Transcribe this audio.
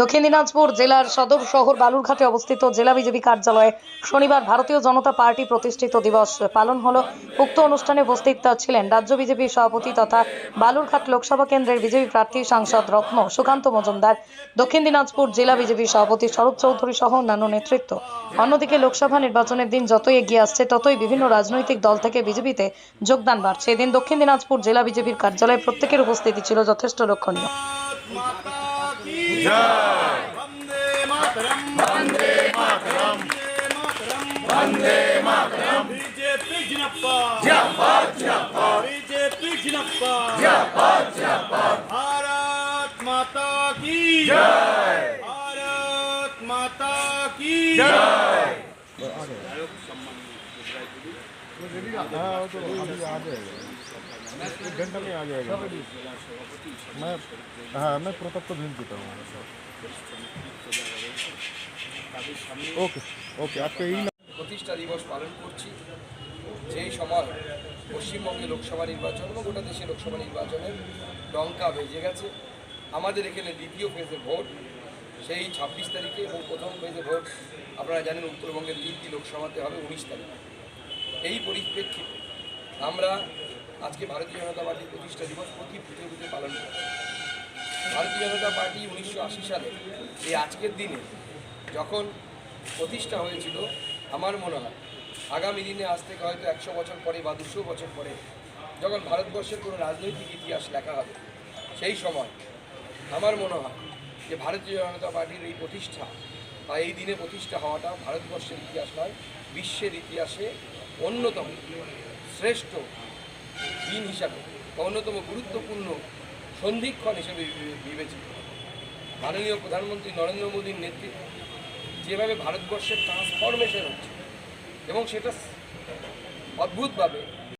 দক্ষিণ দিনাজপুর জেলার সদর শহর বালুরঘাটে অবস্থিত জেলা বিজেপি কার্যালয়ে শনিবার ভারতীয় জনতা পার্টি প্রতিষ্ঠিত দিবস পালন হলো। উক্ত অনুষ্ঠানে উপস্থিত ছিলেন রাজ্য বিজেপির সভাপতি তথা বালুরঘাট লোকসভা কেন্দ্রের বিজেপি প্রার্থী সাংসদ রত্ন সুকান্ত মজুমদার, দক্ষিণ দিনাজপুর জেলা বিজেপি সভাপতি শরৎ চৌধুরী সহ অন্যান্য নেতৃত্ব। অন্যদিকে লোকসভা নির্বাচনের দিন যতই এগিয়ে আসছে, ততই বিভিন্ন রাজনৈতিক দল থেকে বিজেপিতে যোগদান বাড়ছে। এদিন দক্ষিণ দিনাজপুর জেলা বিজেপির কার্যালয়ে প্রত্যেকের উপস্থিতি ছিল যথেষ্ট লক্ষণীয়। की वंदे मातरम। वंदे मातरम। वंदे मातरम। बीजेपी जिनप्पा। जिंदाबाद जिंदाबाद बीजेपी जिनप्पा। जिंदाबाद जिंदाबाद भारत माता की। जय। भारत माता की। जय। हाँ वो तो अभी आ जाएगा एक घंटा में आ जाएगा मैं हाँ मैं प्रताप को भेज देता हूँ ओके ओके आपका यही প্রতিষ্ঠা দিবস পালন করছি যেই সময় পশ্চিমবঙ্গে লোকসভা নির্বাচন এবং গোটা দেশে লোকসভা নির্বাচনের ডঙ্কা বেজে গেছে আমাদের এখানে দ্বিতীয় ফেজে ভোট সেই ছাব্বিশ তারিখে এবং প্রথম ফেজে ভোট আপনারা জানেন উত্তরবঙ্গের তিনটি লোকসভাতে হবে উনিশ তারিখে এই পরিপ্রেক্ষিতে আমরা আজকে ভারতীয় জনতা পার্টির প্রতিষ্ঠা দিবস প্রতি বুথে বুথে পালন করছি ভারতীয় জনতা পার্টি উনিশশো আশি সালে এই আজকের দিনে যখন প্রতিষ্ঠা হয়েছিল, আমার মনে হয় আগামী দিনে আজ থেকে হয়তো একশো বছর পরে বা দুশো বছর পরে যখন ভারতবর্ষের কোনো রাজনৈতিক ইতিহাস লেখা হবে, সেই সময় আমার মনে হয় যে ভারতীয় জনতা পার্টির এই প্রতিষ্ঠা বা এই দিনে প্রতিষ্ঠা হওয়াটা ভারতবর্ষের ইতিহাস নয়, বিশ্বের ইতিহাসে অন্যতম শ্রেষ্ঠ দিন হিসাবে অন্যতম গুরুত্বপূর্ণ সন্ধিক্ষণ হিসেবে বিবেচিত। মাননীয় প্রধানমন্ত্রী নরেন্দ্র মোদীর নেতৃত্বে যেভাবে ভারতবর্ষের ট্রান্সফরমেশন হচ্ছে এবং সেটা অদ্ভুতভাবে